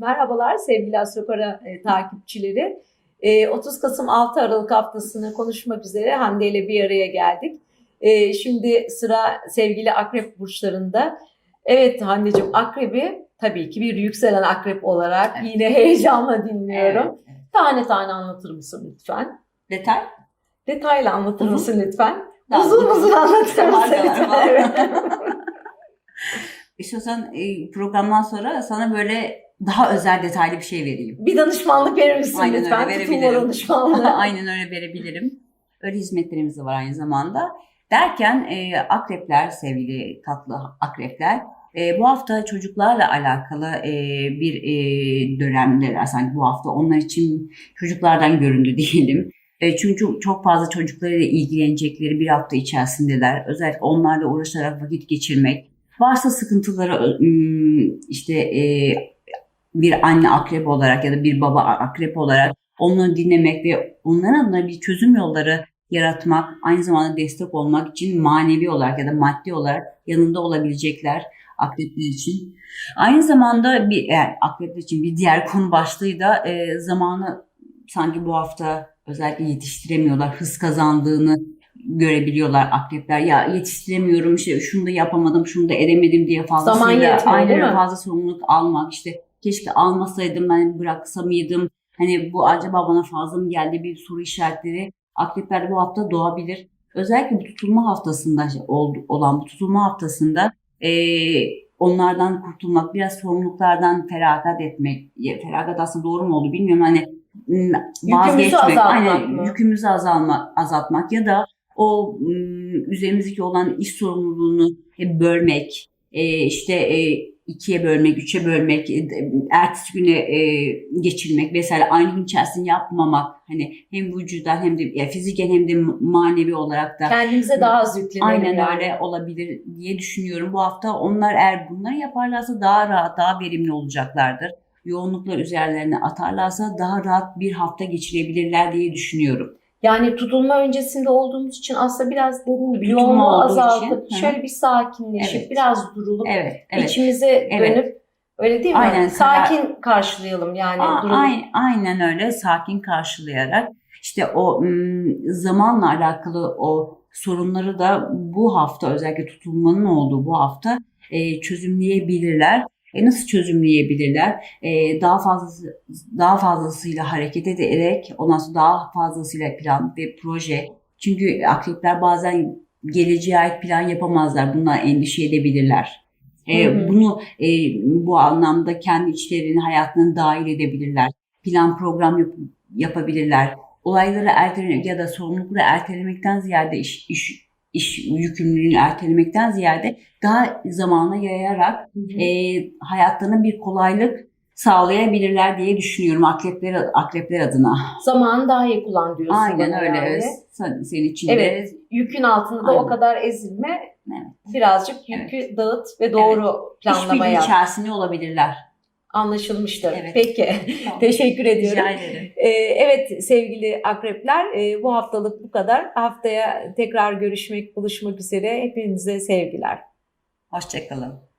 Merhabalar sevgili Astrokora e, takipçileri. E, 30 Kasım 6 Aralık haftasını konuşmak üzere Hande ile bir araya geldik. E, şimdi sıra sevgili akrep burçlarında. Evet Hande'cim akrebi tabii ki bir yükselen akrep olarak Evet. yine heyecanla dinliyorum. Evet, evet. Tane tane anlatır mısın lütfen? Detay? Detaylı anlatır Hı hı. mısın lütfen? Daha uzun uzun anlatır Sabaha mısın lütfen? Evet. İstiyorsan e, programdan sonra sana böyle daha özel detaylı bir şey vereyim. Bir danışmanlık verir misin Aynen lütfen? öyle, verebilirim. danışmanlığı. Aynen öyle verebilirim. Öyle hizmetlerimiz de var aynı zamanda. Derken e, akrepler, sevgili tatlı akrepler, e, bu hafta çocuklarla alakalı e, bir e, dönemdeler. Sanki bu hafta onlar için çocuklardan göründü diyelim. E, çünkü çok fazla çocuklarıyla ilgilenecekleri bir hafta içerisindeler. Özellikle onlarla uğraşarak vakit geçirmek. Varsa sıkıntıları işte e, bir anne akrep olarak ya da bir baba akrep olarak onları dinlemek ve onların adına bir çözüm yolları yaratmak, aynı zamanda destek olmak için manevi olarak ya da maddi olarak yanında olabilecekler akrepler için. Aynı zamanda bir yani akrepler için bir diğer konu başlığı da e, zamanı sanki bu hafta özellikle yetiştiremiyorlar, hız kazandığını görebiliyorlar akrepler. Ya yetiştiremiyorum işte şunu da yapamadım, şunu da edemedim diye fazla Zaman yetmiyor, aynen öyle, fazla sorumluluk almak işte keşke almasaydım ben bıraksa mıydım? Hani bu acaba bana fazla mı geldi bir soru işaretleri akrepler bu hafta doğabilir. Özellikle bu tutulma haftasında ol- olan bu tutulma haftasında eee, onlardan kurtulmak, biraz sorumluluklardan feragat etmek, feragat aslında doğru mu oldu bilmiyorum hani vazgeçmek, azaltmak aynen mı? yükümüzü azalma, azaltmak ya da o üzerimizdeki olan iş sorumluluğunu e, bölmek, e, işte e, ikiye bölmek, üçe bölmek, e, ertesi güne e, geçirmek vesaire aynı gün içerisinde yapmamak hani hem vücudan hem de ya fiziken hem de manevi olarak da Kendimize daha az yüklenelim. aynen yani. öyle olabilir diye düşünüyorum. Bu hafta onlar eğer bunları yaparlarsa daha rahat, daha verimli olacaklardır. Yoğunluklar üzerlerine atarlarsa daha rahat bir hafta geçirebilirler diye düşünüyorum. Yani tutulma öncesinde olduğumuz için aslında biraz dediğim gibi yoğunluğu azaltıp için, şöyle bir sakinleşip Evet. biraz durulup Evet, evet. içimize Evet. dönüp öyle değil mi? Aynen, Sakin karşılayalım yani A- durumu. aynen, aynen öyle sakin karşılayarak işte o zamanla alakalı o sorunları da bu hafta özellikle tutulmanın olduğu bu hafta çözümleyebilirler. E, nasıl çözümleyebilirler? E, daha fazlası daha fazlasıyla hareket ederek ondan sonra daha fazlasıyla plan ve proje. Çünkü akrepler bazen geleceğe ait plan yapamazlar. Bundan endişe edebilirler. E, Hı hı. bunu e, bu anlamda kendi içlerini hayatına dahil edebilirler. Plan program yap- yapabilirler. Olayları ertelemek ya da sorumlulukları ertelemekten ziyade iş, iş, iş yükümlülüğünü ertelemekten ziyade daha zamana yayarak Hı hı. e, hayatlarına bir kolaylık sağlayabilirler diye düşünüyorum akrepler akrepler adına. Zamanı daha iyi kullan diyorsun Aynen öyle. yani. Sen, senin için de Evet. Yükün altında da o kadar ezilme. Evet. Birazcık yükü dağıt ve doğru planlama işbirliği yap. içerisinde olabilirler. Anlaşılmıştır. Evet. Peki. Teşekkür ediyorum. Rica ederim. Ee, evet sevgili akrepler e, bu haftalık bu kadar. Haftaya tekrar görüşmek, buluşmak üzere. Hepinize sevgiler. Hoşçakalın.